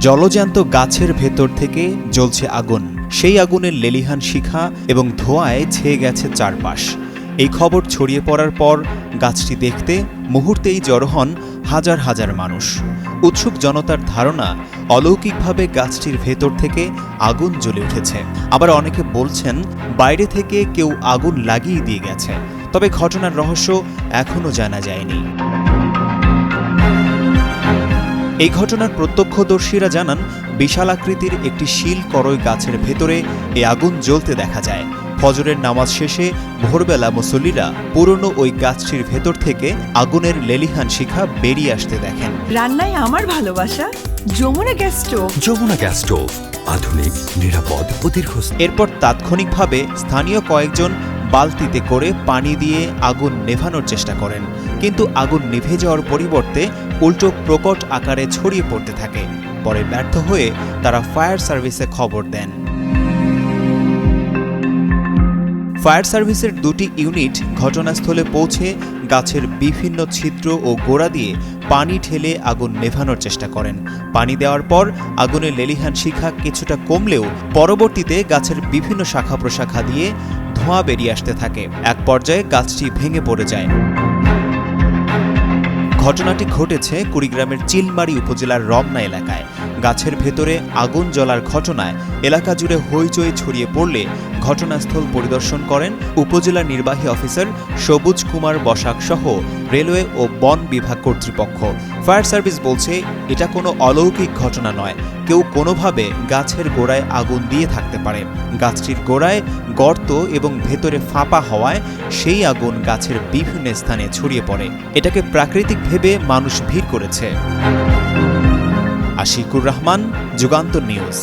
জলজ্যান্ত গাছের ভেতর থেকে জ্বলছে আগুন। সেই আগুনের লেলিহান শিখা এবং ধোঁয়ায় ছেয়ে গেছে চারপাশ। এই খবর ছড়িয়ে পড়ার পর গাছটি দেখতে মুহূর্তেই জড়ো হন হাজার হাজার মানুষ। উৎসুক জনতার ধারণা, অলৌকিকভাবে গাছটির ভেতর থেকে আগুন জ্বলে উঠেছে। আবার অনেকে বলছেন, বাইরে থেকে কেউ আগুন লাগিয়ে দিয়ে গেছে। তবে ঘটনার রহস্য এখনও জানা যায়নি। এই ঘটনার প্রত্যক্ষদর্শীরা জানান বিশাল আকৃতির একটি শিল করই গাছের ভেতরে এই আগুন জ্বলতে দেখা যায়। ফজরের নামাজ শেষে ভোরবেলা মুসল্লিরা পুরনো ওই গাছটির ভেতর থেকে আগুনের লেলিহান শিখা বেরিয়ে আসতে দেখেন। রান্নায় আমার ভালোবাসা Jamuna gas stove. Jamuna gas stove আধুনিক নিরাপদ ও এরপর তাৎক্ষণিকভাবে স্থানীয় কয়েকজন বালতিতে করে পানি দিয়ে আগুন নেভানোর চেষ্টা করেন। কিন্তু আগুন নিভে যাওয়ার পরিবর্তে উল্টো প্রকট আকারে ছড়িয়ে পড়তে থাকে। পরে ব্যর্থ হয়ে তারা ফায়ার সার্ভিসে খবর দেন। ফায়ার সার্ভিসের দুটি ইউনিট ঘটনাস্থলে পৌঁছে গাছের বিভিন্ন ছিদ্র ও গোড়া দিয়ে পানি ঠেলে আগুন নেভানোর চেষ্টা করেন। পানি দেওয়ার পর আগুনের লেলিহান শিখা কিছুটা কমলেও পরবর্তীতে গাছের বিভিন্ন শাখা প্রশাখা দিয়ে ধোঁয়া বেরিয়ে আসতে থাকে। এক পর্যায়ে গাছটি ভেঙে পড়ে যায়। ঘটনাটি ঘটেছে কুড়িগ্রামের চিলমারি উপজেলার রমনা এলাকায়। গাছের ভেতরে আগুন জ্বলার ঘটনায় এলাকা জুড়ে হইচই ছড়িয়ে পড়লে ঘটনাস্থল পরিদর্শন করেন উপজেলা নির্বাহী অফিসার সবুজ কুমার বসাক সহ রেলওয়ে ও বন বিভাগ কর্তৃপক্ষ। ফায়ার সার্ভিস বলছে, এটা কোনো অলৌকিক ঘটনা নয়। কেউ কোনোভাবে গাছের গোড়ায় আগুন দিয়ে থাকতে পারে। গাছটির গোড়ায় গর্ত এবং ভেতরে ফাঁপা হওয়ায় সেই আগুন গাছের বিভিন্ন স্থানে ছড়িয়ে পড়ে। এটাকে প্রাকৃতিক ভেবে মানুষ ভিড় করেছে। আশিকুর রহমান, যুগান্তর নিউজ।